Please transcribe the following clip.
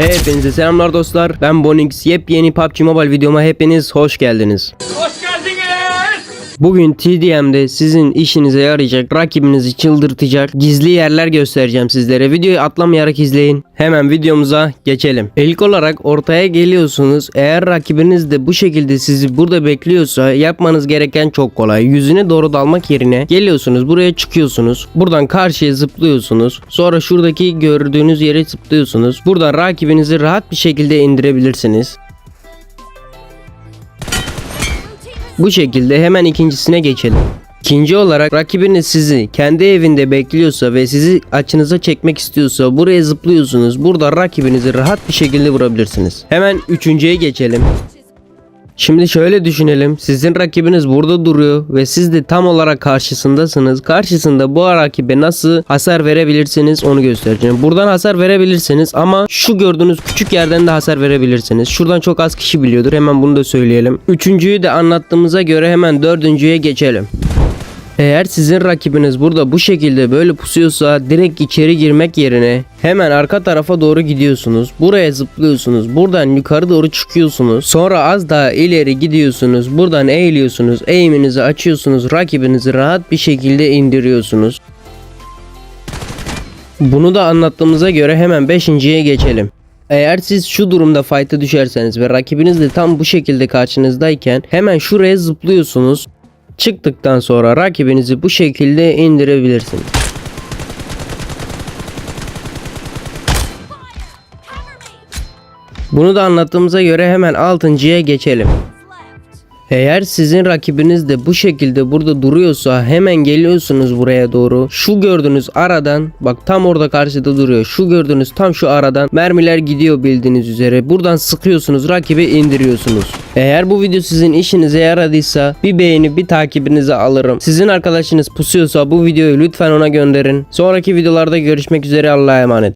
Hepinize selamlar dostlar. Ben Bonix. Yepyeni PUBG Mobile videoma hepiniz hoş geldiniz. Hoş geldiniz. Bugün TDM'de sizin işinize yarayacak, rakibinizi çıldırtacak gizli yerler göstereceğim sizlere. Videoyu atlamayarak izleyin. Hemen videomuza geçelim. İlk olarak ortaya geliyorsunuz. Eğer rakibiniz de bu şekilde sizi burada bekliyorsa yapmanız gereken çok kolay. Yüzüne doğru dalmak yerine geliyorsunuz buraya çıkıyorsunuz. Buradan karşıya zıplıyorsunuz. Sonra şuradaki gördüğünüz yere zıplıyorsunuz. Buradan rakibinizi rahat bir şekilde indirebilirsiniz. Bu şekilde hemen ikincisine geçelim. İkinci olarak rakibiniz sizi kendi evinde bekliyorsa ve sizi açınıza çekmek istiyorsa buraya zıplıyorsunuz. Burada rakibinizi rahat bir şekilde vurabilirsiniz. Hemen üçüncüye geçelim. Şimdi şöyle düşünelim. Sizin rakibiniz burada duruyor ve siz de tam olarak karşısındasınız. Karşısında bu rakibe nasıl hasar verebilirsiniz onu göstereceğim. Buradan hasar verebilirsiniz ama şu gördüğünüz küçük yerden de hasar verebilirsiniz. Şuradan çok az kişi biliyordur. Hemen bunu da söyleyelim. Üçüncüyü de anlattığımıza göre hemen dördüncüye geçelim. Eğer sizin rakibiniz burada bu şekilde böyle pusuyorsa direkt içeri girmek yerine hemen arka tarafa doğru gidiyorsunuz. Buraya zıplıyorsunuz. Buradan yukarı doğru çıkıyorsunuz. Sonra az daha ileri gidiyorsunuz. Buradan eğiliyorsunuz. Eğiminizi açıyorsunuz. Rakibinizi rahat bir şekilde indiriyorsunuz. Bunu da anlattığımıza göre hemen 5.ye geçelim. Eğer siz şu durumda fight'a düşerseniz ve rakibiniz de tam bu şekilde karşınızdayken hemen şuraya zıplıyorsunuz. Çıktıktan sonra rakibinizi bu şekilde indirebilirsiniz. Bunu da anlattığımıza göre hemen 6.ya geçelim. Eğer sizin rakibiniz de bu şekilde burada duruyorsa hemen geliyorsunuz buraya doğru. Şu gördüğünüz aradan bak tam orada karşıda duruyor. Şu gördüğünüz tam şu aradan mermiler gidiyor bildiğiniz üzere. Buradan sıkıyorsunuz rakibi indiriyorsunuz. Eğer bu video sizin işinize yaradıysa bir beğeni bir takibinizi alırım. Sizin arkadaşınız pusuyorsa bu videoyu lütfen ona gönderin. Sonraki videolarda görüşmek üzere Allah'a emanet.